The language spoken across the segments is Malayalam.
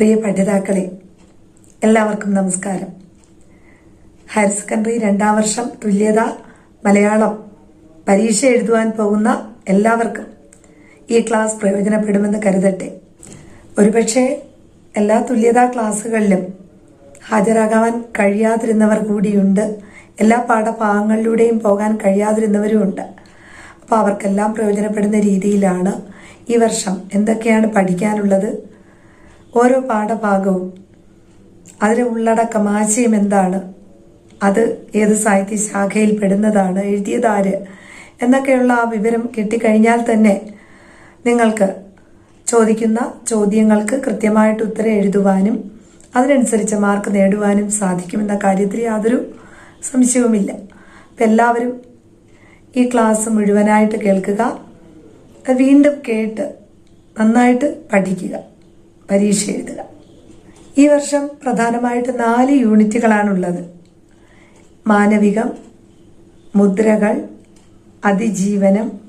പ്രിയ പഠിതാക്കളെ എല്ലാവർക്കും നമസ്കാരം. ഹയർ സെക്കൻഡറി രണ്ടാം വർഷം തുല്യത മലയാളം പരീക്ഷ എഴുതുവാൻ പോകുന്ന എല്ലാവർക്കും ഈ ക്ലാസ് പ്രയോജനപ്പെടുമെന്ന് കരുതട്ടെ. ഒരുപക്ഷെ എല്ലാ തുല്യതാ ക്ലാസ്സുകളിലും ഹാജരാകാൻ കഴിയാതിരുന്നവർ കൂടിയുണ്ട്. എല്ലാ പാഠഭാഗങ്ങളിലൂടെയും പോകാൻ കഴിയാതിരുന്നവരുമുണ്ട്. അപ്പോൾ അവർക്കെല്ലാം പ്രയോജനപ്പെടുന്ന രീതിയിലാണ് ഈ വർഷം എന്തൊക്കെയാണ് പഠിക്കാനുള്ളത് ഓരോ പാഠഭാഗവും. അതിലെ ഉള്ളടക്കം ആശയം എന്താണ്? അത് ഏത് സാഹിത്യ ശാഖയിൽ പെടുന്നതാണ്? എഴുതിയതാര് എന്നൊക്കെയുള്ള ആ വിവരം കിട്ടിക്കഴിഞ്ഞാൽ തന്നെ നിങ്ങൾക്ക് ചോദിക്കുന്ന ചോദ്യങ്ങൾക്ക് കൃത്യമായിട്ട് ഉത്തരം എഴുതുവാനും അതിനനുസരിച്ച് മാർക്ക് നേടുവാനും സാധിക്കുമെന്ന കാര്യത്തിൽ യാതൊരു സംശയവുമില്ല. അപ്പം എല്ലാവരും ഈ ക്ലാസ് മുഴുവനായിട്ട് കേൾക്കുക. വീണ്ടും കേട്ട് നന്നായിട്ട് പഠിക്കുക. പരീക്ഷ എഴുതുക. ഈ വർഷം പ്രധാനമായിട്ട് നാല് യൂണിറ്റുകളാണുള്ളത്. മാനവികം മുദ്രകൾ അതിജീവനം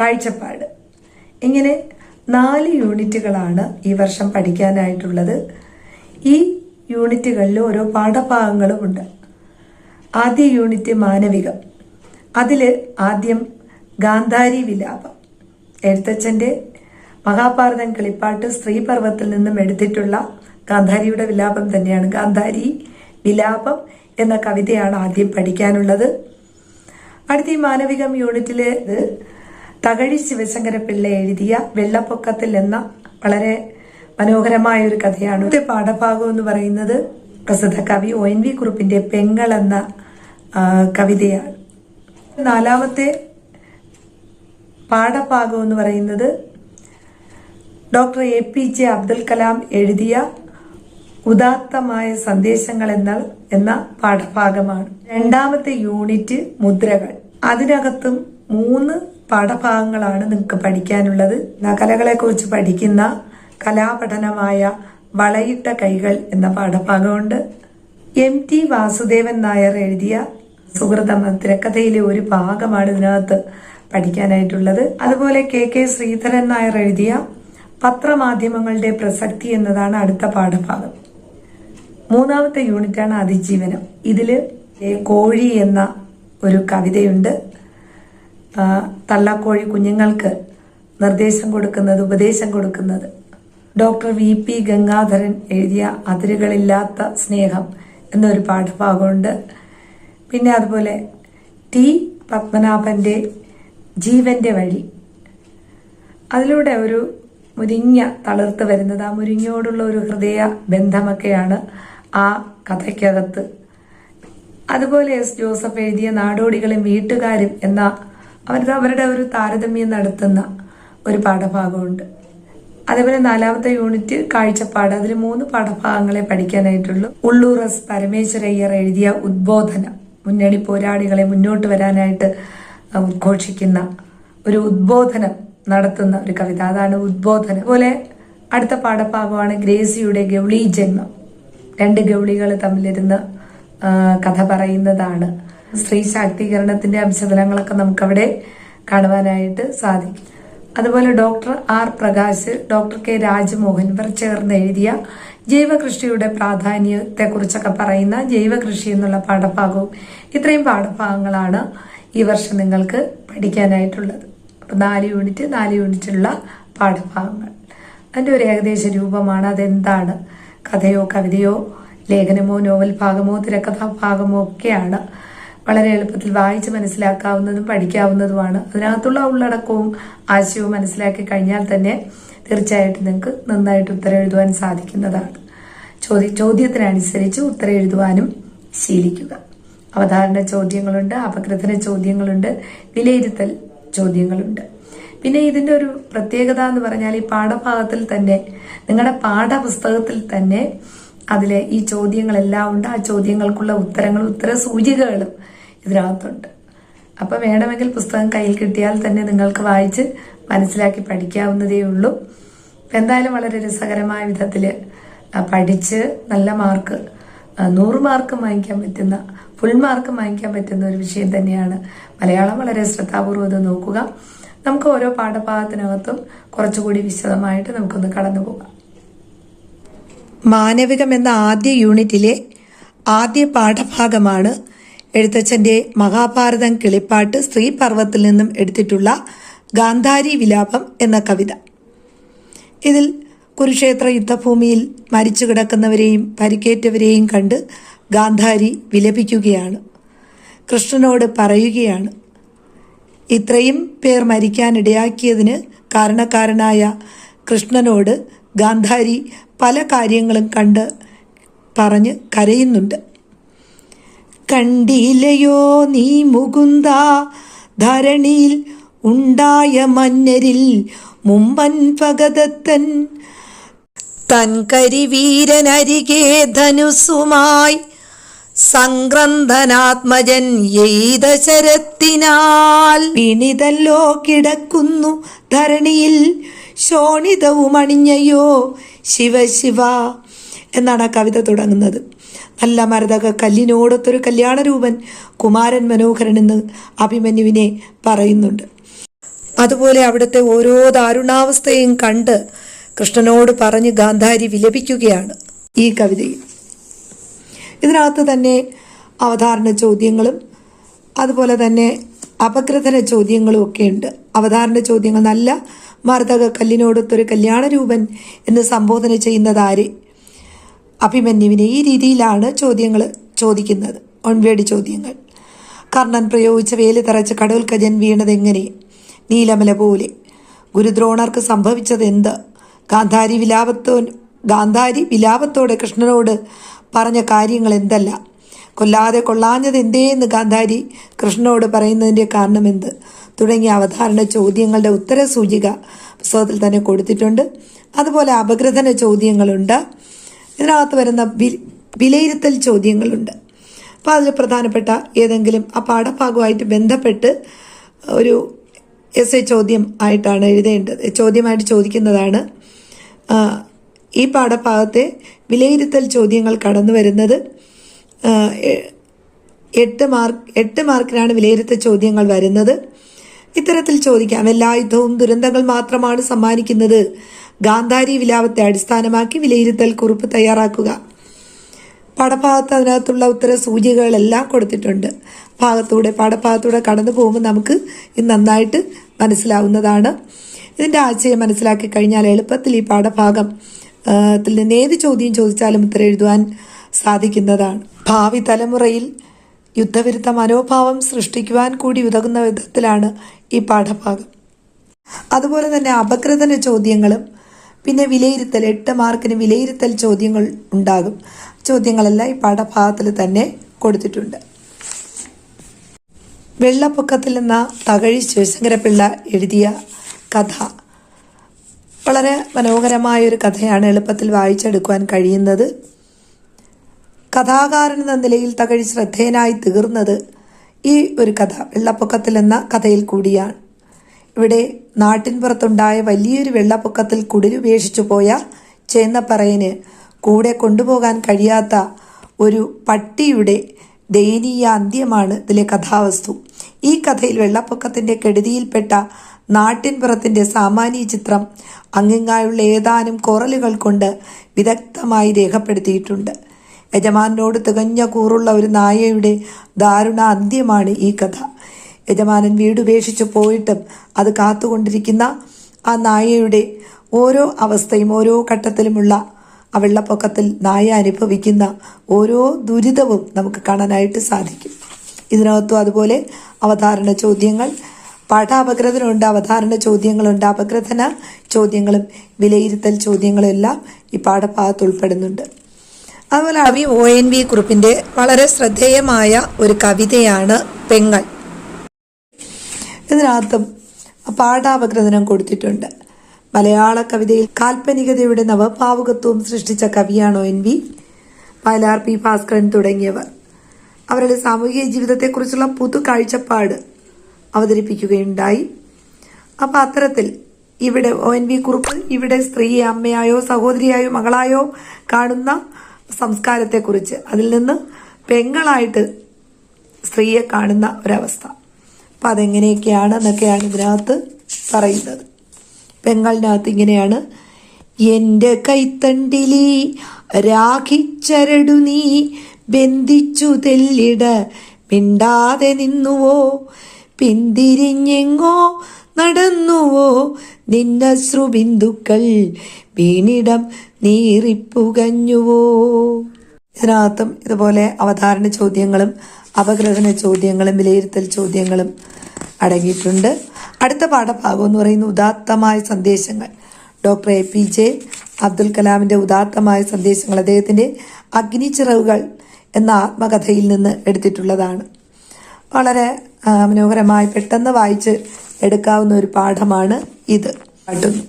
കാഴ്ചപ്പാട്. ഇങ്ങനെ നാല് യൂണിറ്റുകളാണ് ഈ വർഷം പഠിക്കാനായിട്ടുള്ളത്. ഈ യൂണിറ്റുകളിൽ ഓരോ പാഠഭാഗങ്ങളും ഉണ്ട് ആദ്യ യൂണിറ്റ് മാനവികം. അതിൽ ആദ്യം ഗാന്ധാരി വിലാപം. എഴുത്തച്ഛന്റെ മഹാഭാരതം കളിപ്പാട്ട് സ്ത്രീപർവത്തിൽ നിന്നും എടുത്തിട്ടുള്ള ഗാന്ധാരിയുടെ വിലാപം തന്നെയാണ്. ഗാന്ധാരി വിലാപം എന്ന കവിതയാണ് ആദ്യം പഠിക്കാനുള്ളത്. അടുത്ത ഈ മാനവികം യൂണിറ്റിലെ തകഴി ശിവശങ്കര പിള്ള എഴുതിയ വെള്ളപ്പൊക്കത്തിൽ എന്ന വളരെ മനോഹരമായ ഒരു കഥയാണ്. ഇത് പാഠഭാഗം എന്ന് പറയുന്നത് പ്രസിദ്ധ കവി ഒ. എൻ. വി. കുറുപ്പിന്റെ പെങ്ങൾ എന്ന കവിതയാണ്. നാലാമത്തെ പാഠഭാഗം എന്ന് പറയുന്നത് doctor A P J Abdul Kalam എഴുതിയ ഉദാത്തമായ സന്ദേശങ്ങൾ എന്ന എന്ന പാഠഭാഗമാണ് രണ്ടാമത്തെ യൂണിറ്റ് മുദ്രകൾ. അതിനകത്തും മൂന്ന് പാഠഭാഗങ്ങളാണ് നിങ്ങൾക്ക് പഠിക്കാനുള്ളത്. കലകളെ കുറിച്ച് പഠിക്കുന്ന കലാപഠനമായ വളയിട്ട കൈകൾ എന്ന പാഠഭാഗമുണ്ട്. എം ടി വാസുദേവൻ നായർ എഴുതിയ സുഹൃതം തിരക്കഥയിലെ ഒരു ഭാഗമാണ് ഇതിനകത്ത് പഠിക്കാനായിട്ടുള്ളത്. അതുപോലെ കെ കെ ശ്രീധരൻ നായർ എഴുതിയ പത്രമാധ്യമങ്ങളുടെ പ്രസക്തി എന്നതാണ് അടുത്ത പാഠഭാഗം. മൂന്നാമത്തെ യൂണിറ്റാണ് അതിജീവനം. ഇതിൽ കോഴി എന്ന ഒരു കവിതയുണ്ട്. തള്ളക്കോഴി കുഞ്ഞുങ്ങൾക്ക് നിർദ്ദേശം കൊടുക്കുന്നത് ഉപദേശം കൊടുക്കുന്നത്. ഡോക്ടർ വി പി ഗംഗാധരൻ എഴുതിയ അതിരുകളില്ലാത്ത സ്നേഹം എന്നൊരു പാഠഭാഗമുണ്ട്. പിന്നെ അതുപോലെ ടി പത്മനാഭന്റെ ജീവന്റെ വഴി. അതിലൂടെ ഒരു മുരിങ്ങ തളിർത്ത് വരുന്നത്. ആ മുരിങ്ങയോടുള്ള ഒരു ഹൃദയ ബന്ധമൊക്കെയാണ് ആ കഥയ്ക്കകത്ത്. അതുപോലെ എസ് ജോസഫ് എഴുതിയ നാടോടികളും വീട്ടുകാരും എന്ന അവരുടെ അവരുടെ ഒരു താരതമ്യം നടത്തുന്ന ഒരു പാഠഭാഗമുണ്ട്. അതേപോലെ നാലാമത്തെ യൂണിറ്റ് കാഴ്ചപ്പാട്. അതിൽ മൂന്ന് പാഠഭാഗങ്ങളെ പഠിക്കാനായിട്ടുള്ളൂ. ഉള്ളൂർ എസ് പരമേശ്വരയ്യർ എഴുതിയ ഉദ്ബോധനം മുന്നണി പോരാളികളെ മുന്നോട്ട് വരാനായിട്ട് ഉദ്ഘോഷിക്കുന്ന ഒരു ഉദ്ബോധനം നടത്തുന്ന ഒരു കവിത. അതാണ് ഉദ്ബോധന. അതുപോലെ അടുത്ത പാഠഭാഗമാണ് ഗ്രേസിയുടെ ഗൗളി ജന്മം. രണ്ട് ഗൗളികൾ തമ്മിലിരുന്ന് കഥ പറയുന്നതാണ്. സ്ത്രീ ശാക്തീകരണത്തിന്റെ അംശഫലങ്ങളൊക്കെ നമുക്കവിടെ കാണുവാനായിട്ട് സാധിക്കും. അതുപോലെ doctor R Prakash doctor K Rajmohan ഇവർ ചേർന്ന് എഴുതിയ ജൈവകൃഷിയുടെ പ്രാധാന്യത്തെക്കുറിച്ചൊക്കെ പറയുന്ന ജൈവകൃഷി എന്നുള്ള പാഠഭാഗവും ഇത്രയും പാഠഭാഗങ്ങളാണ് ഈ വർഷം നിങ്ങൾക്ക് പഠിക്കാനായിട്ടുള്ളത്. അപ്പൊ നാല് യൂണിറ്റ് നാല് യൂണിറ്റുള്ള പാഠഭാഗങ്ങൾ. അതിന്റെ ഒരു ഏകദേശ രൂപമാണ് അതെന്താണ്? കഥയോ കവിതയോ ലേഖനമോ നോവൽ ഭാഗമോ തിരക്കഥാ ഭാഗമോ ഒക്കെയാണ് വളരെ എളുപ്പത്തിൽ വായിച്ച് മനസ്സിലാക്കാവുന്നതും പഠിക്കാവുന്നതുമാണ്. അതിനകത്തുള്ള ഉള്ളടക്കവും ആശയവും മനസ്സിലാക്കി കഴിഞ്ഞാൽ തന്നെ തീർച്ചയായിട്ടും നിങ്ങൾക്ക് നന്നായിട്ട് ഉത്തരം എഴുതുവാൻ സാധിക്കുന്നതാണ്. ചോദ്യ ചോദ്യത്തിനനുസരിച്ച് ഉത്തരം എഴുതുവാനും ശീലിക്കുക. അവതാരണ ചോദ്യങ്ങളുണ്ട് അപകൃതന ചോദ്യങ്ങളുണ്ട് വിലയിരുത്തൽ ചോദ്യങ്ങളുണ്ട്. പിന്നെ ഇതിന്റെ ഒരു പ്രത്യേകത എന്ന് പറഞ്ഞാൽ ഈ പാഠഭാഗത്തിൽ തന്നെ നിങ്ങളുടെ പാഠപുസ്തകത്തിൽ തന്നെ അതിലെ ഈ ചോദ്യങ്ങളെല്ലാം ഉണ്ട്. ആ ചോദ്യങ്ങൾക്കുള്ള ഉത്തരങ്ങളും ഉത്തര സൂചികകളും ഇതിനകത്തുണ്ട്. അപ്പൊ വേണമെങ്കിൽ പുസ്തകം കയ്യിൽ കിട്ടിയാൽ തന്നെ നിങ്ങൾക്ക് വായിച്ച് മനസ്സിലാക്കി പഠിക്കാവുന്നതേ ഉള്ളൂ. എന്തായാലും വളരെ രസകരമായ വിധത്തിൽ പഠിച്ച് നല്ല മാർക്ക് നൂറ് മാർക്ക് വാങ്ങിക്കാൻ പറ്റുന്ന ഫുൾ മാർക്ക് വാങ്ങിക്കാൻ പറ്റുന്ന ഒരു വിഷയം തന്നെയാണ്. മലയാളം വളരെ ശ്രദ്ധാപൂർവം ഇത് നോക്കുക. നമുക്ക് ഓരോ പാഠഭാഗത്തിനകത്തും കുറച്ചുകൂടി വിശദമായിട്ട് നമുക്കൊന്ന് കടന്നു പോകാം. മാനവികം എന്ന ആദ്യ യൂണിറ്റിലെ ആദ്യ പാഠഭാഗമാണ് എഴുത്തച്ഛന്റെ മഹാഭാരതം കിളിപ്പാട്ട് സ്ത്രീപർവത്തിൽ നിന്നും എടുത്തിട്ടുള്ള ഗാന്ധാരി വിലാപം എന്ന കവിത. ഇതിൽ കുരുക്ഷേത്ര യുദ്ധഭൂമിയിൽ മരിച്ചു കിടക്കുന്നവരെയും പരിക്കേറ്റവരെയും കണ്ട് ഗാന്ധാരി വിലപിക്കുകയാണ്. കൃഷ്ണനോട് പറയുകയാണ് ഇത്രയും പേർ മരിക്കാനിടയാക്കിയതിന് കാരണക്കാരനായ കൃഷ്ണനോട് ഗാന്ധാരി പല കാര്യങ്ങളും കണ്ട് പറഞ്ഞ് കരയുന്നുണ്ട്. കണ്ടില്ലയോ നീ മുകുന്ദ ധരണിയിൽ ഉണ്ടായ മന്നരിൽ മുമ്പൻ ഭഗതത്തൻ തൻ കരിവീരനരികെ ധനുസുമായി സംക്രന്ദനാത്മജൻ എയ്ത ശരത്തിനാൽ പിണിതല്ലോ കിടക്കുന്നു ധരണിയിൽ ശോണിതവും അണിഞ്ഞയോ ശിവശിവ എന്നാണ് ആ കവിത തുടങ്ങുന്നത്. നല്ല മരതക കല്ലിനോടൊത്തൊരു കല്യാണരൂപൻ കുമാരൻ മനോഹരൻ എന്ന് അഭിമന്യുവിനെ പറയുന്നുണ്ട്. അതുപോലെ അവിടുത്തെ ഓരോ ദാരുണാവസ്ഥയും കണ്ട് കൃഷ്ണനോട് പറഞ്ഞ് ഗാന്ധാരി വിലപിക്കുകയാണ് ഈ കവിതയിൽ. ഇതിനകത്ത് തന്നെ അവതാരണ ചോദ്യങ്ങളും അതുപോലെ തന്നെ അപഗ്രഥന ചോദ്യങ്ങളും ഒക്കെ ഉണ്ട്. അവതാരണ ചോദ്യങ്ങൾ നല്ല മർദ്ദക കല്ലിനോടൊത്തൊരു കല്യാണരൂപൻ എന്ന് സംബോധന ചെയ്യുന്നത് ആര്? അഭിമന്യുവിനെ ഈ രീതിയിലാണ് ചോദ്യങ്ങൾ ചോദിക്കുന്നത്. ഒൺവേടി ചോദ്യങ്ങൾ. കർണൻ പ്രയോഗിച്ച വേലി തറച്ച് കടൽ കജൻ വീണതെങ്ങനെ നീലമല പോലെ. ഗുരുദ്രോണർക്ക് സംഭവിച്ചത് എന്ത്? ഗാന്ധാരി വിലാപത്തോ ഗാന്ധാരി വിലാപത്തോടെ കൃഷ്ണനോട് പറഞ്ഞ കാര്യങ്ങൾ എന്തല്ല? കൊല്ലാതെ കൊള്ളാഞ്ഞത് എന്തേന്ന് ഗാന്ധാരി കൃഷ്ണനോട് പറയുന്നതിന്റെ കാരണം എന്ത്? തുടങ്ങിയ അവധാരണ ചോദ്യങ്ങളുടെ ഉത്തര സൂചിക പുസ്തകത്തിൽ തന്നെ കൊടുത്തിട്ടുണ്ട്. അതുപോലെ അപഗ്രഥന ചോദ്യങ്ങളുണ്ട്. ഇതിനകത്ത് വരുന്ന വിലയിരുത്തൽ ചോദ്യങ്ങളുണ്ട്. അപ്പോൾ അതിൽ പ്രധാനപ്പെട്ട ഏതെങ്കിലും ആ പാഠഭാഗവുമായിട്ട് ബന്ധപ്പെട്ട് ഒരു എസ് എ ചോദ്യം ആയിട്ടാണ് എഴുതേണ്ടത്. ചോദ്യമായിട്ട് ചോദിക്കുന്നതാണ് ഈ പാഠഭാഗത്തെ വിലയിരുത്തൽ ചോദ്യങ്ങൾ കടന്നു വരുന്നത് എട്ട് മാർക്ക് എട്ട് മാർക്കിനാണ് വിലയിരുത്തൽ ചോദ്യങ്ങൾ വരുന്നത്. ഇത്തരത്തിൽ ചോദിക്കാം. എല്ലാ യുദ്ധവും ദുരന്തങ്ങൾ മാത്രമാണ് സമ്മാനിക്കുന്നത്. ഗാന്ധാരി വിലാപത്തെ അടിസ്ഥാനമാക്കി വിലയിരുത്തൽ കുറിപ്പ് തയ്യാറാക്കുക. പാഠഭാഗത്ത് അതിനകത്തുള്ള ഉത്തര സൂചികകളെല്ലാം കൊടുത്തിട്ടുണ്ട്. ഭാഗത്തൂടെ പാഠഭാഗത്തൂടെ കടന്നു പോകുമ്പോൾ നമുക്ക് ഇത് നന്നായിട്ട് മനസ്സിലാവുന്നതാണ്. ഇതിന്റെ ആശയം മനസ്സിലാക്കി കഴിഞ്ഞാൽ എളുപ്പത്തിൽ ഈ പാഠഭാഗം ത്തിൽ നിന്ന് ഏത് ചോദ്യം ചോദിച്ചാലും ഉത്തരം എഴുതുവാൻ സാധിക്കുന്നതാണ്. ഭാവി തലമുറയിൽ യുദ്ധവിരുദ്ധ മനോഭാവം സൃഷ്ടിക്കുവാൻ കൂടി ഉതകുന്ന വിധത്തിലാണ് ഈ പാഠഭാഗം. അതുപോലെ തന്നെ അപകൃതന ചോദ്യങ്ങളും പിന്നെ വിലയിരുത്തൽ എട്ട് മാർക്കിന് വിലയിരുത്തൽ ചോദ്യങ്ങൾ ഉണ്ടാകും. ചോദ്യങ്ങളെല്ലാം ഈ പാഠഭാഗത്തിൽ തന്നെ കൊടുത്തിട്ടുണ്ട്. വെള്ളപ്പൊക്കത്തിൽ നിന്ന തകഴി ശിവശങ്കരപിള്ള എഴുതിയ കഥ വളരെ മനോഹരമായ ഒരു കഥയാണ് എളുപ്പത്തിൽ വായിച്ചെടുക്കുവാൻ കഴിയുന്നത്. കഥാകാരൻ എന്ന നിലയിൽ തകഴി ശ്രദ്ധേയനായി തീർന്നത് ഈ ഒരു കഥ വെള്ളപ്പൊക്കത്തിൽ എന്ന കഥയിൽ കൂടിയാണ്. ഇവിടെ നാട്ടിൻപുറത്തുണ്ടായ വലിയൊരു വെള്ളപ്പൊക്കത്തിൽ കുടിലുപേക്ഷിച്ചു പോയ ചേന്നപ്പറയന് കൂടെ കൊണ്ടുപോകാൻ കഴിയാത്ത ഒരു പട്ടിയുടെ ദയനീയ അന്ത്യമാണ് ഇതിലെ കഥാവസ്തു. ഈ കഥയിൽ വെള്ളപ്പൊക്കത്തിന്റെ കെടുതിയിൽപ്പെട്ട നാട്ടിൻപുറത്തിന്റെ സാമാന്യ ചിത്രം അങ്ങിങ്ങായുള്ള ഏതാനും കുറലുകൾ കൊണ്ട് വിദഗ്ധമായി രേഖപ്പെടുത്തിയിട്ടുണ്ട്. യജമാനോട് തികഞ്ഞ കൂറുള്ള ഒരു നായയുടെ ദാരുണ അന്ത്യമാണ് ഈ കഥ. യജമാനൻ വീടുപേക്ഷിച്ചു പോയിട്ടും അത് കാത്തുകൊണ്ടിരിക്കുന്ന ആ നായയുടെ ഓരോ അവസ്ഥയും ഓരോ ഘട്ടത്തിലുമുള്ള ആ വെള്ളപ്പൊക്കത്തിൽ നായ അനുഭവിക്കുന്ന ഓരോ ദുരിതവും നമുക്ക് കാണാനായിട്ട് സാധിക്കും. ഇതിനകത്തും അതുപോലെ അവതാരണ ചോദ്യങ്ങൾ പാഠാപഗ്രഥനമുണ്ട് അവതാരണ ചോദ്യങ്ങളുണ്ട് അപഗ്രഥന ചോദ്യങ്ങളും വിലയിരുത്തൽ ചോദ്യങ്ങളും എല്ലാം ഈ പാഠഭാഗത്ത് ഉൾപ്പെടുന്നുണ്ട്. അതുപോലെ അവി ഒ എൻ വി കുറിപ്പിന്റെ വളരെ ശ്രദ്ധേയമായ ഒരു കവിതയാണ് പെങ്ങൾ. ഇതിനകത്തും പാഠാപഗ്രഥനം കൊടുത്തിട്ടുണ്ട്. മലയാള കവിതയിൽ കാൽപ്പനികതയുടെ നവഭാവുകത്വം സൃഷ്ടിച്ച കവിയാണോ N V Vayalar P Bhaskaran തുടങ്ങിയവർ. അവരുടെ സാമൂഹിക ജീവിതത്തെക്കുറിച്ചുള്ള പുതു കാഴ്ചപ്പാട് അവതരിപ്പിക്കുകയുണ്ടായി. അപ്പം അത്തരത്തിൽ ഇവിടെ ഒ എൻ വി കുറുപ്പ് ഇവിടെ സ്ത്രീയെ അമ്മയായോ സഹോദരിയായോ മകളായോ കാണുന്ന സംസ്കാരത്തെക്കുറിച്ച് അതിൽ നിന്ന് പെങ്ങളായിട്ട് സ്ത്രീയെ കാണുന്ന ഒരവസ്ഥ. അപ്പം അതെങ്ങനെയൊക്കെയാണ് എന്നൊക്കെയാണ് ഇതിനകത്ത് പറയുന്നത്. പെങ്ങളിനകത്ത് ഇങ്ങനെയാണ്. എന്റെ കൈത്തണ്ടിലി രാഖിച്ചരടു നീ ബന്ധിച്ചു തെല്ലിട മിണ്ടാതെ നിന്നുവോ? പിന്തിരിഞ്ഞെങ്ങോ നടന്നുവോ നിന്നശ്രുബിന്ദുക്കൾ വീണിടം നീറിപ്പുകഞ്ഞുവോ? ഇതിനകത്തും ഇതുപോലെ അവതാരണ ചോദ്യങ്ങളും അപഗ്രഥന ചോദ്യങ്ങളും വിലയിരുത്തൽ ചോദ്യങ്ങളും അടങ്ങിയിട്ടുണ്ട്. അടുത്ത പാഠഭാഗം എന്ന് പറയുന്ന ഉദാത്തമായ സന്ദേശങ്ങൾ. Doctor A P J Abdul കലാമിന്റെ ഉദാത്തമായ സന്ദേശങ്ങൾ അദ്ദേഹത്തിന്റെ അഗ്നിച്ചിറവുകൾ എന്ന ആത്മകഥയിൽ നിന്ന് എടുത്തിട്ടുള്ളതാണ്. വളരെ മനോഹരമായി പെട്ടെന്ന് വായിച്ച് എടുക്കാവുന്ന ഒരു പാഠമാണ് ഇത്. കാട്ടുന്നു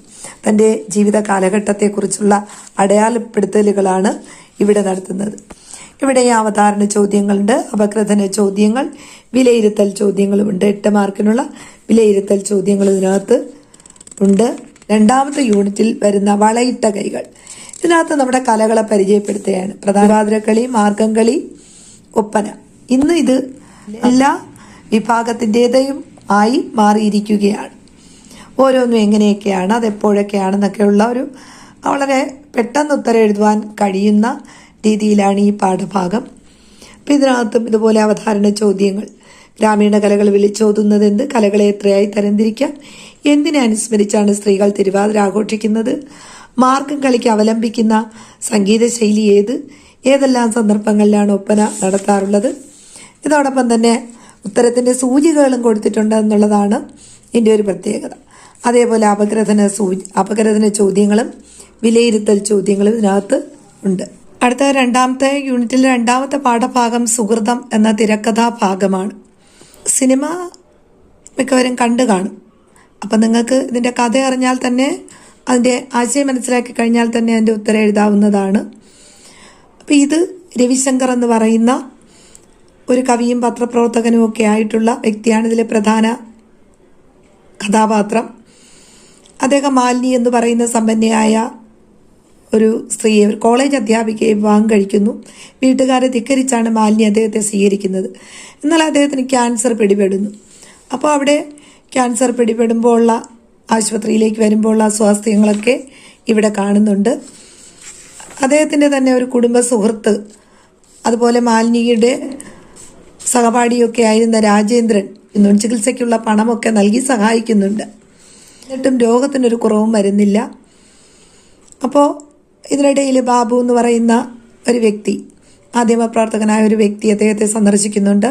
തന്റെ ജീവിത കാലഘട്ടത്തെക്കുറിച്ചുള്ള അടയാളപ്പെടുത്തലുകളാണ് ഇവിടെ നടത്തുന്നത്. ഇവിടെ അവതാരണ ചോദ്യങ്ങളുണ്ട് അപകൃതന ചോദ്യങ്ങൾ വിലയിരുത്തൽ ചോദ്യങ്ങളുമുണ്ട്. എട്ട് മാർക്കിനുള്ള വിലയിരുത്തൽ ചോദ്യങ്ങൾ ഇതിനകത്ത് ഉണ്ട്. രണ്ടാമത്തെ യൂണിറ്റിൽ വരുന്ന വളയിട്ട കൈകൾ. ഇതിനകത്ത് നമ്മുടെ കലകളെ പരിചയപ്പെടുത്തുകയാണ്. പ്രധാനപാതിരക്കളി മാർഗംകളി ഒപ്പന. ഇന്ന് ഇത് എല്ലാ വിഭാഗത്തിന്റെതയും ആയി മാറിയിരിക്കുകയാണ്. ഓരോന്നും എങ്ങനെയൊക്കെയാണ് അതെപ്പോഴൊക്കെയാണെന്നൊക്കെയുള്ള ഒരു വളരെ പെട്ടെന്ന് ഉത്തരം എഴുതുവാൻ കഴിയുന്ന രീതിയിലാണ് ഈ പാഠഭാഗം. അപ്പം ഇതിനകത്തും ഇതുപോലെ അവതാരണ ചോദ്യങ്ങൾ ഗ്രാമീണ കലകൾ വിളിച്ചോതുന്നത് എന്ത് കലകളെ എത്രയായി തരംതിരിക്കാം എന്തിനെ അനുസ്മരിച്ചാണ് സ്ത്രീകൾ തിരുവാതിര ആഘോഷിക്കുന്നത് മാർഗം കളിക്ക് അവലംബിക്കുന്ന സംഗീത ശൈലി ഏത് ഏതെല്ലാം സന്ദർഭങ്ങളിലാണ് ഒപ്പന നടത്താറുള്ളത് ഇതോടൊപ്പം തന്നെ ഉത്തരത്തിന്റെ സൂചികകളും കൊടുത്തിട്ടുണ്ട് എന്നുള്ളതാണ് ഇതിന്റെ ഒരു പ്രത്യേകത. അതേപോലെ അപഗ്രഥന സൂ അപഗ്രഥന ചോദ്യങ്ങളും വിലയിരുത്തൽ ചോദ്യങ്ങളും ഇതിനകത്ത് ഉണ്ട്. അടുത്ത രണ്ടാമത്തെ യൂണിറ്റിലെ രണ്ടാമത്തെ പാഠഭാഗം സുഹൃതം എന്ന തിരക്കഥാ ഭാഗമാണ് സിനിമ മിക്കവരും കണ്ടു കാണും. അപ്പം നിങ്ങൾക്ക് ഇതിന്റെ കഥ അറിഞ്ഞാൽ തന്നെ അതിന്റെ ആശയം മനസ്സിലാക്കി കഴിഞ്ഞാൽ തന്നെ അതിന്റെ ഉത്തരം എഴുതാവുന്നതാണ്. അപ്പം ഇത് രവിശങ്കർ എന്ന് പറയുന്ന ഒരു കവിയും പത്രപ്രവർത്തകനും ഒക്കെ ആയിട്ടുള്ള വ്യക്തിയാണ് ഇതിലെ പ്രധാന കഥാപാത്രം. അദ്ദേഹം മാലിനി എന്ന് പറയുന്ന സമ്പന്നയായ ഒരു സ്ത്രീയെ ഒരു കോളേജ് അധ്യാപികയെ വിവാഹം കഴിക്കുന്നു. വീട്ടുകാരെ ധിക്കരിച്ചാണ് മാലിനി അദ്ദേഹത്തെ സ്വീകരിക്കുന്നത്. എന്നാൽ അദ്ദേഹത്തിന് ക്യാൻസർ പിടിപെടുന്നു. അപ്പോൾ അവിടെ ക്യാൻസർ പിടിപെടുമ്പോൾ ഉള്ള ആശുപത്രിയിലേക്ക് വരുമ്പോൾ ഉള്ള അസ്വാസ്ഥ്യങ്ങളൊക്കെ ഇവിടെ കാണുന്നുണ്ട്. അദ്ദേഹത്തിന്റെ തന്നെ ഒരു കുടുംബ സുഹൃത്ത് അതുപോലെ മാലിനിയുടെ സഹപാഠിയൊക്കെ ആയിരുന്ന രാജേന്ദ്രൻ ഇന്നും ചികിത്സയ്ക്കുള്ള പണമൊക്കെ നൽകി സഹായിക്കുന്നുണ്ട്. എന്നിട്ടും രോഗത്തിനൊരു കുറവും വരുന്നില്ല. അപ്പോൾ ഇതിനിടയിൽ ബാബു എന്ന് പറയുന്ന ഒരു വ്യക്തി മാധ്യമപ്രവർത്തകനായ ഒരു വ്യക്തി അദ്ദേഹത്തെ സന്ദർശിക്കുന്നുണ്ട്.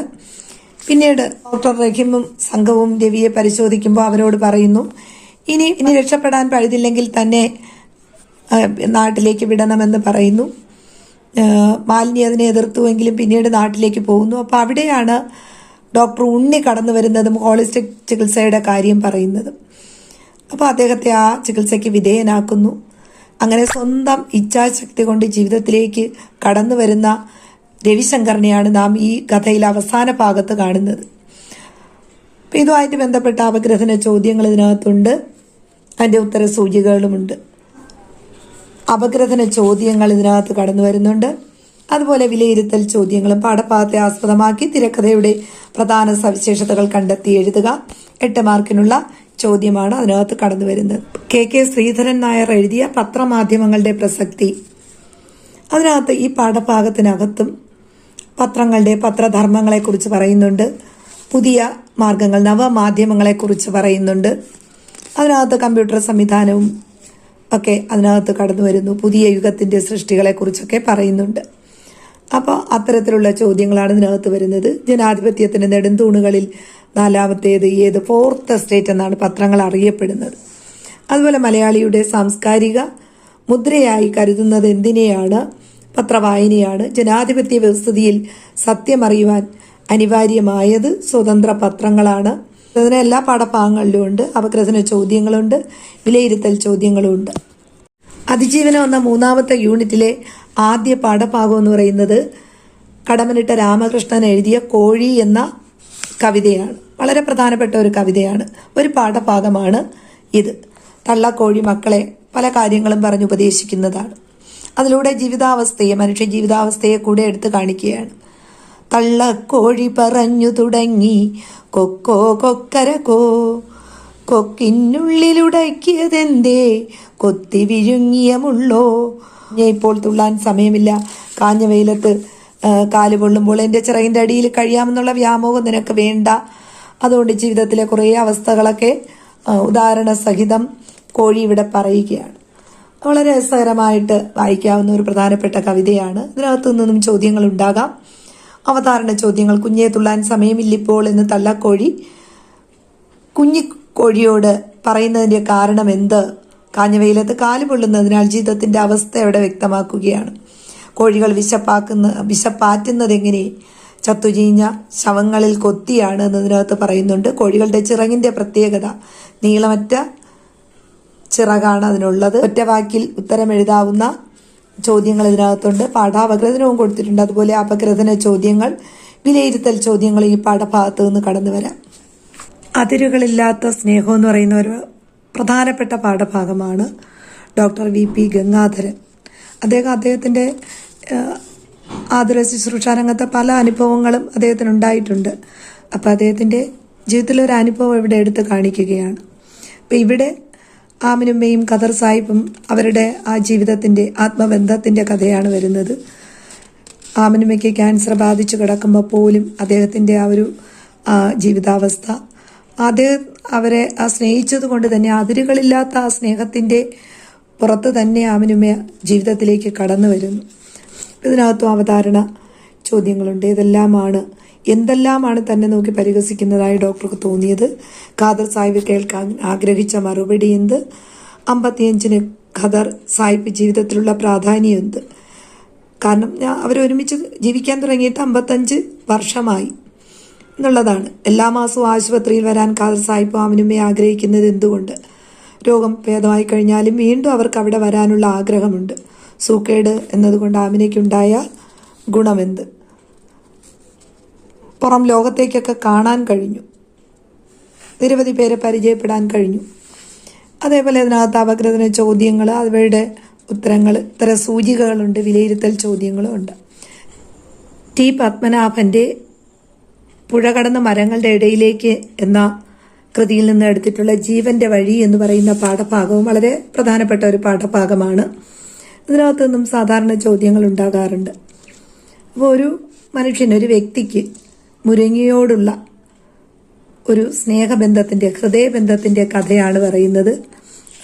പിന്നീട് ഡോക്ടർ റഹീമും സംഘവും രവിയെ പരിശോധിക്കുമ്പോൾ അവരോട് പറയുന്നു ഇനി ഇനി രക്ഷപ്പെടാൻ പഴുതില്ലെങ്കിൽ തന്നെ നാട്ടിലേക്ക് വിടണമെന്ന് പറയുന്നു. മാലിനി അതിനെ എതിർത്തുവെങ്കിലും പിന്നീട് നാട്ടിലേക്ക് പോകുന്നു. അപ്പോൾ അവിടെയാണ് ഡോക്ടർ ഉണ്ണി കടന്നു വരുന്നതും ഹോളിസ്റ്റിക് ചികിത്സയുടെ കാര്യം പറയുന്നതും. അപ്പോൾ അദ്ദേഹത്തെ ആ ചികിത്സയ്ക്ക് വിധേയനാക്കുന്നു. അങ്ങനെ സ്വന്തം ഇച്ഛാശക്തി കൊണ്ട് ജീവിതത്തിലേക്ക് കടന്നു വരുന്ന രവിശങ്കറിനെയാണ് നാം ഈ കഥയിൽ അവസാന ഭാഗത്ത് കാണുന്നത്. അപ്പം ഇതുമായിട്ട് ബന്ധപ്പെട്ട അപഗ്രഥന ചോദ്യങ്ങൾ ഇതിനകത്തുണ്ട്. അതിന്റെ ഉത്തര സൂചികകളുമുണ്ട് അപഗ്രഥന ചോദ്യങ്ങൾ ഇതിനകത്ത് കടന്നു വരുന്നുണ്ട്. അതുപോലെ വിലയിരുത്തൽ ചോദ്യങ്ങളും പാഠഭാഗത്തെ ആസ്പദമാക്കി തിരക്കഥയുടെ പ്രധാന സവിശേഷതകൾ കണ്ടെത്തി എഴുതുക. എട്ട് മാർക്കിനുള്ള ചോദ്യമാണ് അതിനകത്ത് കടന്നു വരുന്നത്. കെ കെ ശ്രീധരൻ നായർ എഴുതിയ പത്രമാധ്യമങ്ങളുടെ പ്രസക്തി. അതിനകത്ത് ഈ പാഠഭാഗത്തിനകത്തും പത്രങ്ങളുടെ പത്രധർമ്മങ്ങളെക്കുറിച്ച് പറയുന്നുണ്ട്. പുതിയ മാർഗങ്ങൾ നവമാധ്യമങ്ങളെക്കുറിച്ച് പറയുന്നുണ്ട്. അതിനകത്ത് കമ്പ്യൂട്ടർ സംവിധാനവും ഒക്കെ അതിനകത്ത് കടന്നു വരുന്നു. പുതിയ യുഗത്തിന്റെ സൃഷ്ടികളെക്കുറിച്ചൊക്കെ പറയുന്നുണ്ട്. അപ്പോൾ അത്തരത്തിലുള്ള ചോദ്യങ്ങളാണ് ഇതിനകത്ത് വരുന്നത്. ജനാധിപത്യത്തിന്റെ നെടുന്തൂണുകളിൽ നാലാമത്തേത് ഏത്? ഫോർത്ത് എസ്റ്റേറ്റ് എന്നാണ് പത്രങ്ങൾ അറിയപ്പെടുന്നത്. അതുപോലെ മലയാളിയുടെ സാംസ്കാരിക മുദ്രയായി കരുതുന്നത് എന്തിനെയാണ്? പത്രവായനയാണ്. ജനാധിപത്യ വ്യവസ്ഥിതിയിൽ സത്യമറിയുവാൻ അനിവാര്യമായത് സ്വതന്ത്ര പത്രങ്ങളാണ്. അതിന് എല്ലാ പാഠഭാഗങ്ങളിലും ഉണ്ട്. അപഗ്രഥന ചോദ്യങ്ങളുണ്ട്. വിലയിരുത്തൽ ചോദ്യങ്ങളും ഉണ്ട് അതിജീവനം എന്ന മൂന്നാമത്തെ യൂണിറ്റിലെ ആദ്യ പാഠഭാഗം എന്ന് പറയുന്നത് കടമനിട്ട രാമകൃഷ്ണൻ എഴുതിയ കോഴി എന്ന കവിതയാണ്. വളരെ പ്രധാനപ്പെട്ട ഒരു കവിതയാണ്. ഒരു പാഠഭാഗമാണ് ഇത്. തള്ളക്കോഴി മക്കളെ പല കാര്യങ്ങളും പറഞ്ഞ് ഉപദേശിക്കുന്നതാണ്. അതിലൂടെ ജീവിതാവസ്ഥയെ മനുഷ്യ ജീവിതാവസ്ഥയെ കൂടെ എടുത്തു കാണിക്കുകയാണ്. തള്ളക്കോഴി പറഞ്ഞു തുടങ്ങി. കൊക്കോ കൊക്കര കോ കൊക്കിനുള്ളിലുടക്കിയതെന്തേ? കൊത്തി വിഴുങ്ങിയ മുള്ളോ? ഞാൻ ഇപ്പോൾ തുള്ളാൻ സമയമില്ല. കാഞ്ഞ വെയിലത്ത് കാൽ പൊള്ളുമ്പോൾ എന്റെ ചിറകിന്റെ അടിയിൽ കഴിയാമെന്നുള്ള വ്യാമോഹം നിനക്ക് വേണ്ട. അതുകൊണ്ട് ജീവിതത്തിലെ കുറേ അവസ്ഥകളൊക്കെ ഉദാഹരണ സഹിതം കോഴി ഇവിടെ പറയുകയാണ്. വളരെ രസകരമായിട്ട് വായിക്കാവുന്ന ഒരു പ്രധാനപ്പെട്ട കവിതയാണ്. ഇതിനകത്തു നിന്നും ചോദ്യങ്ങൾ ഉണ്ടാകാം. അവതാരണ ചോദ്യങ്ങൾ. കുഞ്ഞേ തുള്ളാൻ സമയമില്ലിപ്പോൾ എന്ന് തള്ളക്കോഴി. കുഞ്ഞിക്കോഴിയോട് പറയുന്നതിന്റെ കാരണം എന്ത്? കാഞ്ഞവയിലത്ത് കാൽ പൊള്ളുന്നതിനാൽ ജീവിതത്തിന്റെ അവസ്ഥ അവിടെ വ്യക്തമാക്കുകയാണ്? കോഴികൾ വിശപ്പാക്കുന്ന വിശപ്പാറ്റുന്നത് എങ്ങനെ ചത്തുചീഞ്ഞ ശവങ്ങളിൽ കൊത്തിയാണ് എന്നതിനകത്ത് പറയുന്നുണ്ട്. കോഴികളുടെ ചിറകിന്റെ പ്രത്യേകത. നീളമറ്റ ചിറകാണ് അതിനുള്ളത്. ഒറ്റവാക്കിൽ ഉത്തരം എഴുതാവുന്ന ചോദ്യങ്ങൾ ഇതിനകത്തുണ്ട്. പാഠാപഗ്രഥനവും കൊടുത്തിട്ടുണ്ട്. അതുപോലെ അപഗ്രഥന ചോദ്യങ്ങൾ വിലയിരുത്തൽ ചോദ്യങ്ങൾ ഈ പാഠഭാഗത്ത് നിന്ന് കടന്നു വരാം. അതിരുകളില്ലാത്ത സ്നേഹം എന്ന് പറയുന്ന ഒരു പ്രധാനപ്പെട്ട പാഠഭാഗമാണ് ഡോക്ടർ വി പി ഗംഗാധരൻ. അദ്ദേഹം അദ്ദേഹത്തിന്റെ ആതുര ശുശ്രൂഷ രംഗത്തെ പല അനുഭവങ്ങളും അദ്ദേഹത്തിന് ഉണ്ടായിട്ടുണ്ട്. അപ്പോൾ അദ്ദേഹത്തിന്റെ ജീവിതത്തിലൊരു അനുഭവം ഇവിടെ എടുത്ത് കാണിക്കുകയാണ്. അപ്പം ഇവിടെ ആമിനുമ്മയും ഖദർ സാഹിബും അവരുടെ ആ ജീവിതത്തിന്റെ ആത്മബന്ധത്തിന്റെ കഥയാണ് വരുന്നത്. ആമിനുമ്മയ്ക്ക് ക്യാൻസർ ബാധിച്ചു കിടക്കുമ്പോൾ പോലും അദ്ദേഹത്തിന്റെ ആ ഒരു ജീവിതാവസ്ഥ. അദ്ദേഹം അവരെ ആ സ്നേഹിച്ചത് കൊണ്ട് തന്നെ അതിരുകളില്ലാത്ത ആ സ്നേഹത്തിന്റെ പുറത്ത് തന്നെ ആമിനുമ്മ ജീവിതത്തിലേക്ക് കടന്നു വരുന്നു. ഇതിനകത്തും അവതാരണ ചോദ്യങ്ങളുണ്ട്. ഇതെല്ലാമാണ് എന്തെല്ലാമാണ് തന്നെ നോക്കി പരിഹസിക്കുന്നതായി ഡോക്ടർക്ക് തോന്നിയത്? ഖാദർ സാഹിബ് കേൾക്കാൻ ആഗ്രഹിച്ച മറുപടി എന്ത്? അമ്പത്തിയഞ്ചിന് ഖദർ സാഹിബ് ജീവിതത്തിലുള്ള പ്രാധാന്യം എന്ത്? കാരണം ഞാൻ അവരൊരുമിച്ച് ജീവിക്കാൻ തുടങ്ങിയിട്ട് അമ്പത്തഞ്ച് വർഷമായി എന്നുള്ളതാണ്. എല്ലാ മാസവും ആശുപത്രിയിൽ വരാൻ ഖാദർ സാഹിബ് ആമിനുമ്മയെ ആഗ്രഹിക്കുന്നത് എന്തുകൊണ്ട്? രോഗം ഭേദമായി കഴിഞ്ഞാലും വീണ്ടും അവർക്ക് അവിടെ വരാനുള്ള ആഗ്രഹമുണ്ട്. സൂക്കേട് എന്നതുകൊണ്ട് ആമിനയ്ക്കുണ്ടായ ഗുണമെന്ത്? പുറം ലോകത്തേക്കൊക്കെ കാണാൻ കഴിഞ്ഞു. നിരവധി പേരെ പരിചയപ്പെടാൻ കഴിഞ്ഞു. അതേപോലെ അതിനകത്ത് അപകൃതന ചോദ്യങ്ങൾ അവയുടെ ഉത്തരങ്ങൾ ഇത്തരം സൂചികകളുണ്ട് വിലയിരുത്തൽ ചോദ്യങ്ങളും ഉണ്ട്. ടി പത്മനാഭന്റെ പുഴ കടന്ന മരങ്ങളുടെ ഇടയിലേക്ക് എന്ന കൃതിയിൽ നിന്ന് എടുത്തിട്ടുള്ള ജീവന്റെ വഴി എന്ന് പറയുന്ന പാഠഭാഗവും വളരെ പ്രധാനപ്പെട്ട ഒരു പാഠഭാഗമാണ്. ഇതിനകത്തു നിന്നും സാധാരണ ചോദ്യങ്ങൾ ഉണ്ടാകാറുണ്ട്. അപ്പോൾ ഒരു മനുഷ്യൻ ഒരു വ്യക്തിക്ക് മുരങ്ങിയോടുള്ള ഒരു സ്നേഹബന്ധത്തിന്റെ ഹൃദയബന്ധത്തിന്റെ കഥയാണ് പറയുന്നത്.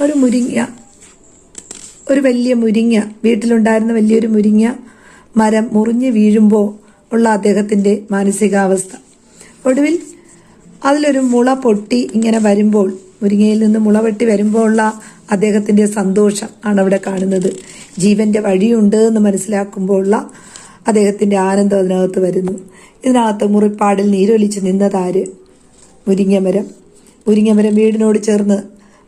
ഒരു മുരിങ്ങ ഒരു വലിയ മുരിങ്ങ വീട്ടിലുണ്ടായിരുന്ന വലിയൊരു മുരിങ്ങ മരം മുറിഞ്ഞ് വീഴുമ്പോൾ ഉള്ള അദ്ദേഹത്തിന്റെ മാനസികാവസ്ഥ. ഒടുവിൽ അതിലൊരു മുള പൊട്ടി ഇങ്ങനെ വരുമ്പോൾ മുരിങ്ങയിൽ നിന്ന് മുള പൊട്ടി വരുമ്പോൾ ഉള്ള അദ്ദേഹത്തിന്റെ സന്തോഷം ആണ് അവിടെ കാണുന്നത്. ജീവന്റെ വഴിയുണ്ട് എന്ന് മനസ്സിലാക്കുമ്പോൾ ഉള്ള അദ്ദേഹത്തിന്റെ ആനന്ദം അതിനകത്ത് വരുന്നു. ഇതിനകത്ത് മുറിപ്പാടിൽ നീരൊലിച്ച് നിന്നതാര് മുരിങ്ങമരം. മുരിങ്ങമരം വീടിനോട് ചേർന്ന്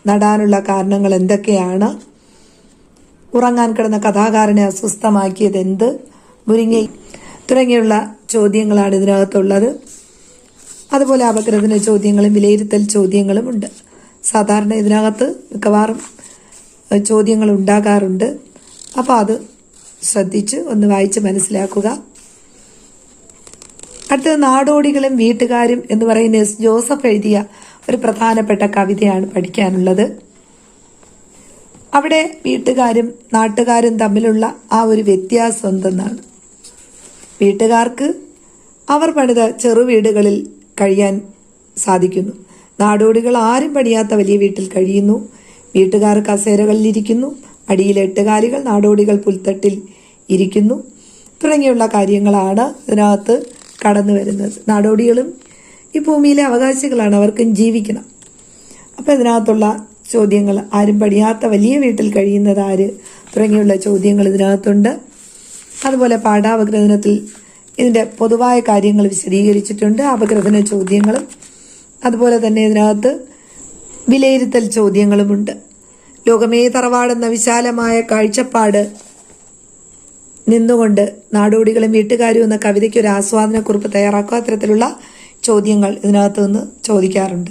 നടാനുള്ള കാരണങ്ങൾ എന്തൊക്കെയാണ്? ഉറങ്ങാൻ കിടന്ന കഥാകാരനെ അസ്വസ്ഥമാക്കിയത് എന്ത് മുരിങ്ങ തുടങ്ങിയുള്ള ചോദ്യങ്ങളാണ് ഇതിനകത്തുള്ളത്. അതുപോലെ അപഗ്രഥന ചോദ്യങ്ങളും വിലയിരുത്തൽ ചോദ്യങ്ങളും ഉണ്ട്. സാധാരണ ഇതിനകത്ത് മിക്കവാറും ചോദ്യങ്ങൾ ഉണ്ടാകാറുണ്ട്. അപ്പോൾ അത് ശ്രദ്ധിച്ച് ഒന്ന് വായിച്ച് മനസ്സിലാക്കുക. അടുത്തത് നാടോടികളും വീട്ടുകാരും എന്ന് പറയുന്ന എസ് ജോസഫ് എഴുതിയ ഒരു പ്രധാനപ്പെട്ട കവിതയാണ് പഠിക്കാനുള്ളത്. അവിടെ വീട്ടുകാരും നാട്ടുകാരും തമ്മിലുള്ള ആ ഒരു വ്യത്യാസം എന്തെന്നാണ്? വീട്ടുകാർക്ക് അവർ പണിത ചെറുവീടുകളിൽ കഴിയാൻ സാധിക്കുന്നു. നാടോടികൾ ആരും പണിയാത്ത വലിയ വീട്ടിൽ കഴിയുന്നു. വീട്ടുകാർ കസേരകളിലിരിക്കുന്നു അടിയിൽ എട്ടുകാലികൾ നാടോടികൾ പുൽത്തട്ടിൽ ഇരിക്കുന്നു. തുടങ്ങിയുള്ള കാര്യങ്ങളാണ് ഇതിനകത്ത് കടന്നു വരുന്നത്. നാടോടികളും ഈ ഭൂമിയിലെ അവകാശികളാണ്. അവർക്കും ജീവിക്കണം. അപ്പോൾ ഇതിനകത്തുള്ള ചോദ്യങ്ങൾ ആരും പഠിയാത്ത വലിയ വീട്ടിൽ കഴിയുന്നത് ആര്? തുടങ്ങിയുള്ള ചോദ്യങ്ങൾ ഇതിനകത്തുണ്ട്. അതുപോലെ പാഠാപഗ്രഥനത്തിൽ ഇതിന്റെ പൊതുവായ കാര്യങ്ങൾ വിശദീകരിച്ചിട്ടുണ്ട്. അപഗ്രഥന ചോദ്യങ്ങളും അതുപോലെ തന്നെ ഇതിനകത്ത് വിലയിരുത്തൽ ചോദ്യങ്ങളുമുണ്ട്. ലോകമേ തറവാടെന്ന വിശാലമായ കാഴ്ചപ്പാട് നിന്നുകൊണ്ട് നാടോടികളും വീട്ടുകാരും എന്ന കവിതയ്ക്ക് ഒരു ആസ്വാദനക്കുറിപ്പ് തയ്യാറാക്കുക അത്തരത്തിലുള്ള ചോദ്യങ്ങൾ ഇതിനകത്ത് നിന്ന് ചോദിക്കാറുണ്ട്.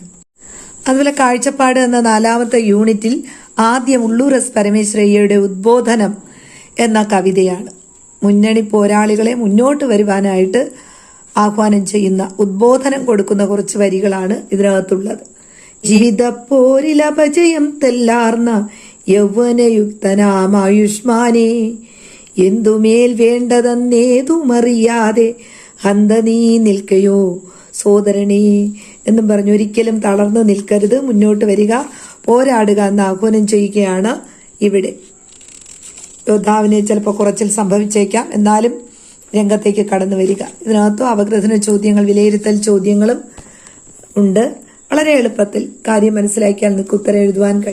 അതുപോലെ കാഴ്ചപ്പാട് എന്ന നാലാമത്തെ യൂണിറ്റിൽ ആദ്യം ഉള്ളൂർ എസ് പരമേശ്വരയ്യയുടെ ഉദ്ബോധനം എന്ന കവിതയാണ്. മുന്നണി പോരാളികളെ മുന്നോട്ട് വരുവാനായിട്ട് ആഹ്വാനം ചെയ്യുന്ന ഉദ്ബോധനം കൊടുക്കുന്ന കുറച്ച് വരികളാണ് ഇതിനകത്തുള്ളത്. ജീവിത പോരിലപജയം തെല്ലാർന്ന യൗവനയുക്തനാമായുഷ്മാനെ എന്തുമേൽ വേണ്ടതെന്നേതുമറിയാതെ അന്ത നീ നിൽക്കയോ? സോദരനേ എന്നും പറഞ്ഞു ഒരിക്കലും തളർന്നു നിൽക്കരുത്. മുന്നോട്ട് വരിക. പോരാടുക എന്ന് ആഹ്വാനം ചെയ്യുകയാണ് ഇവിടെ. യോദ്ധാവിനെ ചിലപ്പോൾ കുറച്ചിൽ സംഭവിച്ചേക്കാം. എന്നാലും രംഗത്തേക്ക് കടന്നു വരിക. ഇതിനകത്തും അപഗ്രഥന ചോദ്യങ്ങൾ വിലയിരുത്തൽ ചോദ്യങ്ങളും ഉണ്ട്. വളരെ എളുപ്പത്തിൽ കാര്യം മനസ്സിലാക്കിയാൽ നിങ്ങൾക്ക് എഴുതുവാൻ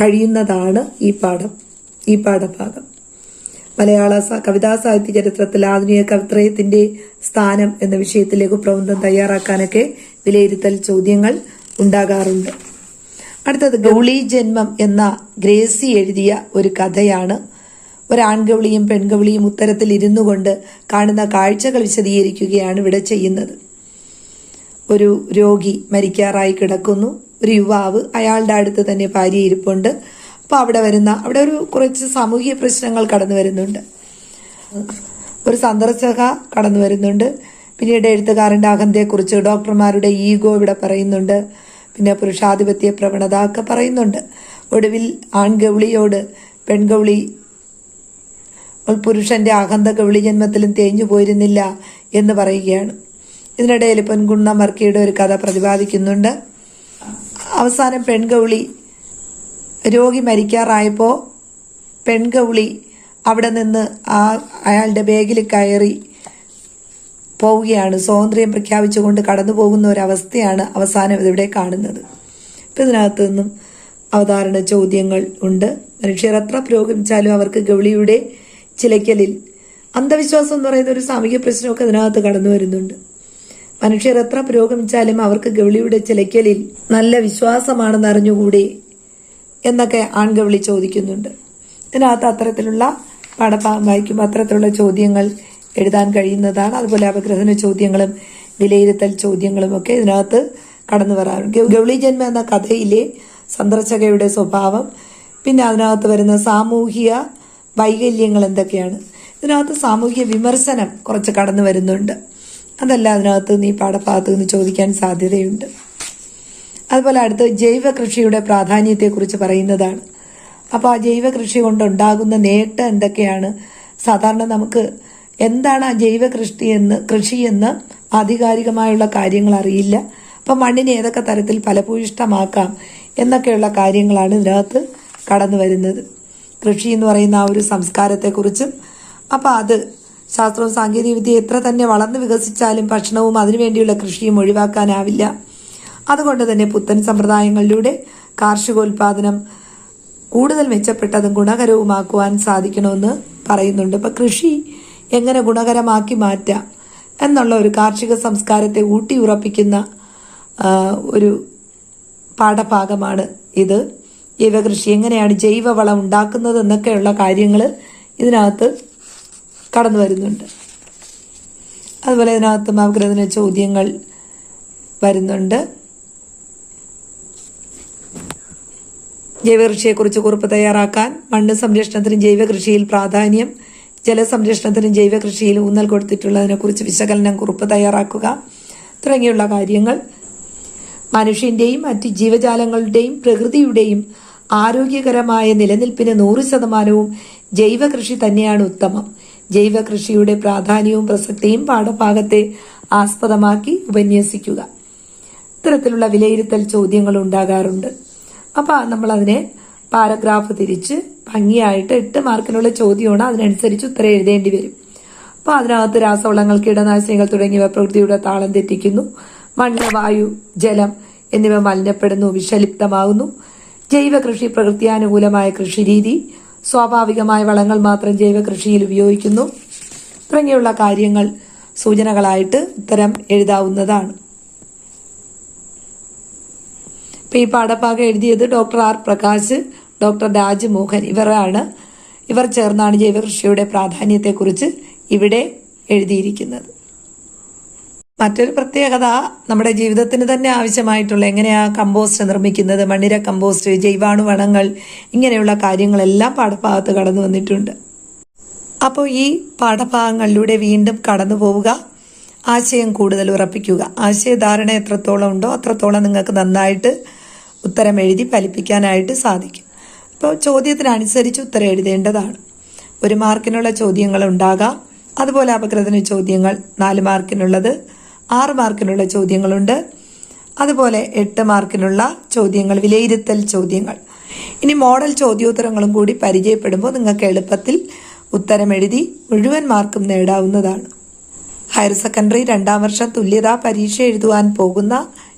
കഴിയുന്നതാണ് ഈ പാഠം. ഈ പാഠഭാഗം. മലയാള കവിതാ സാഹിത്യ ചരിത്രത്തിൽ ആധുനിക കവിത്രയത്തിന്റെ സ്ഥാനം എന്ന വിഷയത്തിലേക്ക് പ്രബന്ധം തയ്യാറാക്കാനൊക്കെ വിലയിരുത്തൽ ചോദ്യങ്ങൾ ഉണ്ടാകാറുണ്ട്. അടുത്തത് ഗൗളി ജന്മം എന്ന ഗ്രേസി എഴുതിയ ഒരു കഥയാണ്. ഒരാൺഗൗളിയും പെൺഗൗളിയും ഉത്തരത്തിൽ ഇരുന്നു കൊണ്ട് കാണുന്ന കാഴ്ചകൾ വിശദീകരിക്കുകയാണ് ഇവിടെ ചെയ്യുന്നത്. ഒരു രോഗി മരിക്കാറായി കിടക്കുന്നു. ഒരു യുവാവ് അയാളുടെ അടുത്ത് തന്നെ ഭാര്യ ഇരിപ്പുണ്ട് അപ്പോൾ അവിടെ വരുന്ന അവിടെ ഒരു കുറച്ച് സാമൂഹിക പ്രശ്നങ്ങൾ കടന്നു വരുന്നുണ്ട്. ഒരു സന്ദർശക കടന്നു വരുന്നുണ്ട്. പിന്നീട് എഴുത്തുകാരന്റെ അഹന്തയെക്കുറിച്ച് ഡോക്ടർമാരുടെ ഈഗോ ഇവിടെ പറയുന്നുണ്ട്. പിന്നെ പുരുഷാധിപത്യ പ്രവണത ഒക്കെ പറയുന്നുണ്ട്. ഒടുവിൽ ആൺഗൗളിയോട് പെൺഗൗളി പുരുഷന്റെ അഹന്ത ഗൗളി ജന്മത്തിലും തേഞ്ഞു പോയിരുന്നില്ല എന്ന് പറയുകയാണ്. ഇതിനിടയിൽ പെൺകുണ്ണ മർക്കിയുടെ ഒരു കഥ പ്രതിപാദിക്കുന്നുണ്ട്. അവസാനം പെൺഗൗളി രോഗി മരിക്കാറായപ്പോൾ പെൺകൗളി അവിടെ നിന്ന് ആ അയാളുടെ ബാഗിൽ കയറി പോവുകയാണ്. സ്വാതന്ത്ര്യം പ്രഖ്യാപിച്ചുകൊണ്ട് കടന്നു പോകുന്ന ഒരവസ്ഥയാണ് അവസാനം ഇവിടെ കാണുന്നത്. ഇപ്പം ഇതിനകത്തു നിന്നും അവതാരണ ചോദ്യങ്ങൾ ഉണ്ട്. മനുഷ്യർ എത്ര പുരോഗമിച്ചാലും അവർക്ക് ഗൗളിയുടെ ചിലയ്ക്കലിൽ അന്ധവിശ്വാസം എന്ന് പറയുന്ന ഒരു സാമൂഹ്യ പ്രശ്നമൊക്കെ ഇതിനകത്ത് കടന്നു വരുന്നുണ്ട്. മനുഷ്യർ എത്ര പുരോഗമിച്ചാലും അവർക്ക് ഗൗളിയുടെ ചിലയ്ക്കലിൽ നല്ല വിശ്വാസമാണെന്ന് അറിഞ്ഞുകൂടെ? എന്നൊക്കെ ആൺകവിളി ചോദിക്കുന്നുണ്ട്. ഇതിനകത്ത് അത്തരത്തിലുള്ള പാഠഭാഗം വായിക്കുമ്പോൾ അത്തരത്തിലുള്ള ചോദ്യങ്ങൾ എഴുതാൻ കഴിയുന്നതാണ്. അതുപോലെ അപഗ്രഹന ചോദ്യങ്ങളും വിലയിരുത്തൽ ചോദ്യങ്ങളും ഒക്കെ ഇതിനകത്ത് കടന്നു വരാറുണ്ട്. ഗൗളി ജന്മ എന്ന കഥയിലെ സന്ദർശകയുടെ സ്വഭാവം പിന്നെ അതിനകത്ത് വരുന്ന സാമൂഹിക വൈകല്യങ്ങൾ എന്തൊക്കെയാണ്? ഇതിനകത്ത് സാമൂഹിക വിമർശനം കുറച്ച് കടന്നു വരുന്നുണ്ട്. അതല്ല അതിനകത്ത് നീ പാഠഭാഗത്ത് നിന്ന് ചോദിക്കാൻ സാധ്യതയുണ്ട്. അതുപോലെ അടുത്ത് ജൈവ കൃഷിയുടെ പ്രാധാന്യത്തെക്കുറിച്ച് പറയുന്നതാണ്. അപ്പോൾ ആ ജൈവ കൃഷി കൊണ്ടുണ്ടാകുന്ന നേട്ടം എന്തൊക്കെയാണ്? സാധാരണ നമുക്ക് എന്താണ് ആ ജൈവ കൃഷി എന്ന് കൃഷി എന്ന് ആധികാരികമായുള്ള കാര്യങ്ങൾ അറിയില്ല. അപ്പം മണ്ണിനെ ഏതൊക്കെ തരത്തിൽ ഫലഭൂയിഷ്ടമാക്കാം എന്നൊക്കെയുള്ള കാര്യങ്ങളാണ് ഇതിനകത്ത് കടന്നു വരുന്നത്. കൃഷി എന്ന് പറയുന്ന ആ ഒരു സംസ്കാരത്തെക്കുറിച്ചും അപ്പം അത് ശാസ്ത്രവും സാങ്കേതികവിദ്യ എത്ര തന്നെ വളർന്നു വികസിച്ചാലും ഭക്ഷണവും അതിനുവേണ്ടിയുള്ള കൃഷിയും ഒഴിവാക്കാനാവില്ല. അതുകൊണ്ട് തന്നെ പുത്തൻ സമ്പ്രദായങ്ങളിലൂടെ കാർഷികോൽപാദനം കൂടുതൽ മെച്ചപ്പെട്ടതും ഗുണകരവുമാക്കുവാൻ സാധിക്കണമെന്ന് പറയുന്നുണ്ട്. ഇപ്പം കൃഷി എങ്ങനെ ഗുണകരമാക്കി മാറ്റാം എന്നുള്ള ഒരു കാർഷിക സംസ്കാരത്തെ ഊട്ടിയുറപ്പിക്കുന്ന ഒരു പാഠഭാഗമാണ് ഇത്. ജൈവകൃഷി എങ്ങനെയാണ് ജൈവവളം ഉണ്ടാക്കുന്നത് എന്നൊക്കെയുള്ള കാര്യങ്ങൾ ഇതിനകത്ത് കടന്നു വരുന്നുണ്ട്. അതുപോലെ ഇതിനകത്ത് അവഗ്രഥന ചോദ്യങ്ങൾ വരുന്നുണ്ട്. ജൈവകൃഷിയെക്കുറിച്ച് കുറിപ്പ് തയ്യാറാക്കാൻ മണ്ണ് സംരക്ഷണത്തിനും ജൈവകൃഷിയിൽ പ്രാധാന്യം ജലസംരക്ഷണത്തിനും ജൈവകൃഷിയിൽ ഊന്നൽ കൊടുത്തിട്ടുള്ളതിനെക്കുറിച്ച് വിശകലനം കുറിപ്പ് തയ്യാറാക്കുക തുടങ്ങിയുള്ള കാര്യങ്ങൾ. മനുഷ്യന്റെയും മറ്റ് ജീവജാലങ്ങളുടെയും പ്രകൃതിയുടെയും ആരോഗ്യകരമായ നിലനിൽപ്പിന് നൂറ് ശതമാനവും ജൈവകൃഷി തന്നെയാണ് ഉത്തമം. ജൈവകൃഷിയുടെ പ്രാധാന്യവും പ്രസക്തിയും പാഠഭാഗത്തെ ആസ്പദമാക്കി ഉപന്യസിക്കുക. ഇത്തരത്തിലുള്ള വിലയിരുത്തൽ ചോദ്യങ്ങൾ ഉണ്ടാകാറുണ്ട്. അപ്പോൾ നമ്മൾ അതിനെ പാരഗ്രാഫ് തിരിച്ച് ഭംഗിയായിട്ട് എട്ട് മാർക്കിനുള്ള ചോദ്യമാണ് അതിനനുസരിച്ച് ഉത്തരം എഴുതേണ്ടി വരും. അപ്പോൾ അതിനകത്ത് രാസവളങ്ങൾ കീടനാശിനികൾ തുടങ്ങിയവ പ്രകൃതിയുടെ താളം തെറ്റിക്കുന്നു. മണ്ണ് വായു ജലം എന്നിവ മലിനപ്പെടുന്നു വിഷലിപ്തമാകുന്നു. ജൈവ കൃഷി പ്രകൃത്യാനുകൂലമായ കൃഷിരീതി സ്വാഭാവികമായ വളങ്ങൾ മാത്രം ജൈവ കൃഷിയിൽ ഉപയോഗിക്കുന്നു തുടങ്ങിയുള്ള കാര്യങ്ങൾ സൂചനകളായിട്ട് ഉത്തരം എഴുതാവുന്നതാണ്. ഇപ്പൊ ഈ പാഠഭാഗം എഴുതിയത് doctor R Prakash doctor Rajmohan ഇവരാണ്. ഇവർ ചേർന്നാണ് ജൈവകൃഷിയുടെ പ്രാധാന്യത്തെക്കുറിച്ച് ഇവിടെ എഴുതിയിരിക്കുന്നത്. മറ്റൊരു പ്രത്യേകത നമ്മുടെ ജീവിതത്തിന് തന്നെ ആവശ്യമായിട്ടുള്ള എങ്ങനെയാ കമ്പോസ്റ്റ് നിർമ്മിക്കുന്നത് മണ്ണിര കമ്പോസ്റ്റ് ജൈവാണുവളങ്ങൾ ഇങ്ങനെയുള്ള കാര്യങ്ങളെല്ലാം പാഠഭാഗത്ത് കടന്നു വന്നിട്ടുണ്ട്. അപ്പോൾ ഈ പാഠഭാഗങ്ങളിലൂടെ വീണ്ടും കടന്നു പോവുക ആശയം കൂടുതൽ ഉറപ്പിക്കുക. ആശയധാരണ എത്രത്തോളം ഉണ്ടോ അത്രത്തോളം നിങ്ങൾക്ക് നന്നായിട്ട് ഉത്തരം എഴുതി ഫലിപ്പിക്കാനായിട്ട് സാധിക്കും. അപ്പോൾ ചോദ്യത്തിനനുസരിച്ച് ഉത്തരം എഴുതേണ്ടതാണ്. ഒരു മാർക്കിനുള്ള ചോദ്യങ്ങൾ ഉണ്ടാകാം. അതുപോലെ അപകൃതന ചോദ്യങ്ങൾ നാല് മാർക്കിനുള്ളത് ആറ് മാർക്കിനുള്ള ചോദ്യങ്ങളുണ്ട്. അതുപോലെ എട്ട് മാർക്കിനുള്ള ചോദ്യങ്ങൾ വിലയിരുത്തൽ ചോദ്യങ്ങൾ. ഇനി മോഡൽ ചോദ്യോത്തരങ്ങളും കൂടി പരിചയപ്പെടുമ്പോൾ നിങ്ങൾക്ക് എളുപ്പത്തിൽ ഉത്തരം എഴുതി മുഴുവൻ മാർക്കും നേടാവുന്നതാണ്. ഹയർ സെക്കൻഡറി രണ്ടാം വർഷം തുല്യതാ പരീക്ഷ എഴുതുവാൻ പോകുന്ന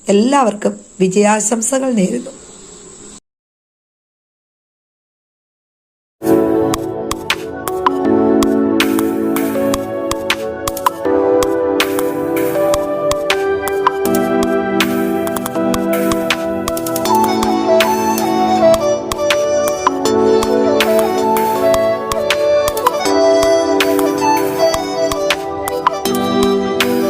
എല്ലാവർക്കും വിജയാശംസകൾ നേരുന്നു.